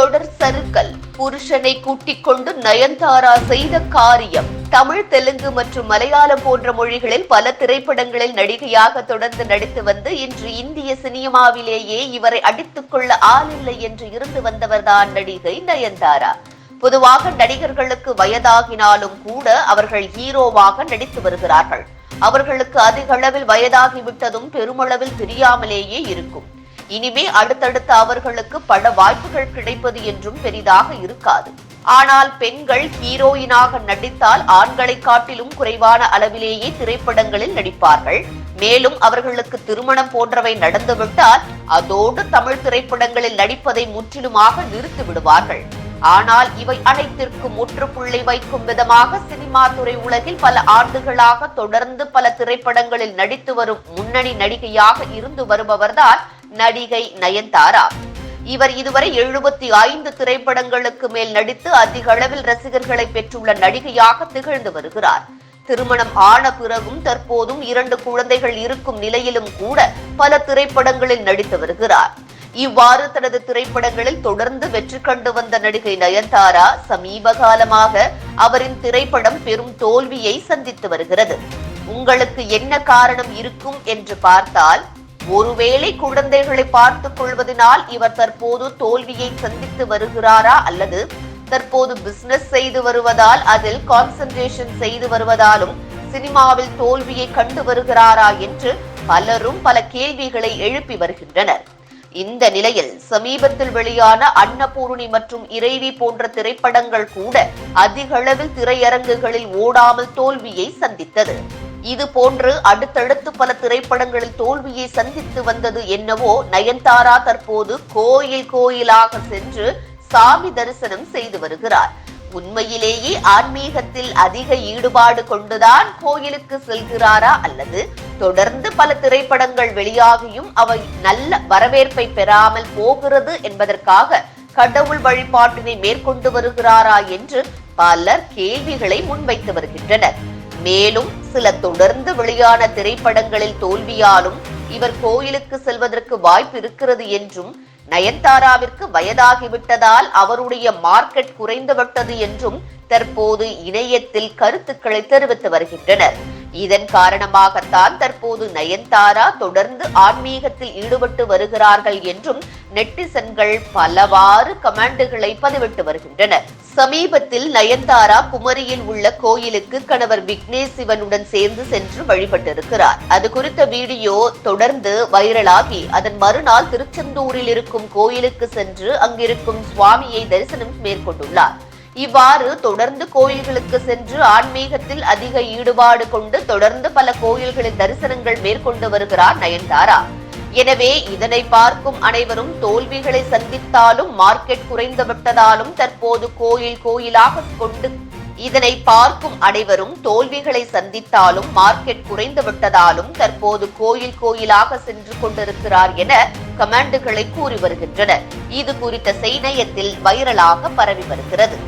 தொடர் சறுக்கல். புருஷனை கூட்டிக் கொண்டு நயன்தாரா செய்த காரியம். தமிழ் தெலுங்கு மற்றும் மலையாளம் போன்ற மொழிகளில் பல திரைப்படங்களில் நடிகையாக தொடர்ந்து நடித்து வந்து இன்று இந்திய சினிமாவிலேயே இவரை அடித்துக் கொள்ள ஆளில்லை என்று இருந்து வந்தவர்தான் நடிகை நயன்தாரா. பொதுவாக நடிகர்களுக்கு வயதாகினாலும் கூட அவர்கள் ஹீரோவாக நடித்து வருகிறார்கள். அவர்களுக்கு அதிக அளவில் வயதாகிவிட்டதும் பெருமளவில் தெரியாமலேயே இருக்கும். இனிமே அடுத்தடுத்து அவர்களுக்கு பல வாய்ப்புகள் கிடைப்பது என்றும் பெரிதாக இருக்காது. ஆனால் பெண்கள் ஹீரோயினாக நடித்தால் ஆண்களை காட்டிலும் குறைவான அளவிலேயே திரைப்படங்களில் நடிப்பார்கள். மேலும் அவர்களுக்கு திருமணம் போன்றவை நடந்துவிட்டால் அதோடு தமிழ் திரைப்படங்களில் நடிப்பதை முற்றிலுமாக நிறுத்தி விடுவார்கள். ஆனால் இவை அனைத்திற்கும் முற்றுப்புள்ளி வைக்கும் விதமாக சினிமா துறை உலகில் பல ஆண்டுகளாக தொடர்ந்து பல திரைப்படங்களில் நடித்து வரும் முன்னணி நடிகையாக இருந்து வருபவர்தான் நடிகை நயன்தாரா. இவர் இதுவரை எழுபத்தி ஐந்து திரைப்படங்களுக்கு மேல் நடித்து அதிக அளவில் ரசிகர்களை பெற்றுள்ள நடிகையாக திகழ்ந்து வருகிறார். திருமணம் ஆன பிறகும் தற்போதும் இரண்டு குழந்தைகள் இருக்கும் நிலையிலும் கூட பல திரைப்படங்களில் நடித்து வருகிறார். இவ்வாறு தனது திரைப்படங்களில் தொடர்ந்து வெற்றி கண்டு வந்த நடிகை நயன்தாரா சமீப காலமாக அவரின் திரைப்படம் பெரும் தோல்வியை சந்தித்து வருகிறது. உங்களுக்கு என்ன காரணம் இருக்கும் என்று பார்த்தால் ஒருவேளை குழந்தைகளை பார்த்துக் கொள்வதனால் இவர் தற்போது தோல்வியை சந்தித்து வருகிறாரா அல்லது தற்போது பிசினஸ் செய்து வருவதால் அதில் கான்சென்ட்ரேஷன் செய்து வருவதாலும் சினிமாவில் தோல்வியை கண்டு வருகிறாரா என்று பலரும் பல கேள்விகளை எழுப்பி வருகின்றனர். இந்த நிலையில் சமீபத்தில் வெளியான அன்னபூர்ணி மற்றும் இறைவி போன்ற திரைப்படங்கள் கூட அதிக அளவில் திரையரங்குகளில் ஓடாமல் தோல்வியை சந்தித்தது. இது போன்று அடுத்தடுத்து பல திரைப்படங்களில் தோல்வியை சந்தித்து வந்தது என்னவோ நயன்தாரா தற்போது கோயில் கோயிலாக சென்று சாமி தரிசனம் செய்து வருகிறார். உண்மையிலேயே ஆன்மீகத்தில் அதிக ஈடுபாடு கொண்டுதான் கோயிலுக்கு செல்கிறாரா அல்லது தொடர்ந்து பல திரைப்படங்கள் வெளியாகியும் அவை நல்ல வரவேற்பை பெறாமல் போகிறது என்பதற்காக கடவுள் வழிபாட்டினை மேற்கொண்டு வருகிறாரா என்று பலர் கேள்விகளை முன்வைத்து வருகின்றனர். மேலும் சில தொடர்ந்து வெளியான திரைப்படங்களில் தோல்வியாலும் இவர் கோயிலுக்கு செல்வதற்கு வாய்ப்பு இருக்கிறது என்றும் நயன்தாராவிற்கு வயதாகிவிட்டதால் அவருடைய மார்க்கெட் குறைந்துவிட்டது என்றும் தற்போது இணையத்தில் கருத்துக்களை தெரிவித்து வருகின்றனர். இதன் காரணமாகத்தான் தற்போது நயன்தாரா தொடர்ந்து ஆன்மீகத்தில் ஈடுபட்டு வருகிறார்கள் என்றும் நெட்டிசன்கள் பலவாறு கமெண்டுகளை பதிவிட்டு வருகின்றனர். சமீபத்தில் நயன்தாரா குமரியில் உள்ள கோயிலுக்கு கணவர் விக்னேஷ் சிவனுடன் சேர்ந்து சென்று வழிபட்டிருக்கிறார். அது குறித்த வீடியோ தொடர்ந்து வைரலாகி அதன் மறுநாள் திருச்செந்தூரில் இருக்கும் கோயிலுக்கு சென்று அங்கிருக்கும் சுவாமியை தரிசனம் மேற்கொண்டுள்ளார். இவ்வாறு தொடர்ந்து கோயில்களுக்கு சென்று ஆன்மீகத்தில் அதிக ஈடுபாடு கொண்டு தொடர்ந்து பல கோயில்களில் தரிசனங்கள் மேற்கொண்டு வருகிறார் நயன்தாரா. எனவே இதனை பார்க்கும் அனைவரும் தோல்விகளை சந்தித்தாலும் மார்க்கெட் குறைந்து விட்டதாலும் தற்போது கோயில் கோயிலாக கொண்டு இதனை பார்க்கும் அனைவரும் தோல்விகளை சந்தித்தாலும் மார்க்கெட் குறைந்து விட்டதாலும் தற்போது கோயில் கோயிலாக சென்று கொண்டிருக்கிறார் என கமாண்டுகளை கூறி வருகின்றனர். இது குறித்த செய்தியத்தில் வைரலாக பரவி வருகிறது.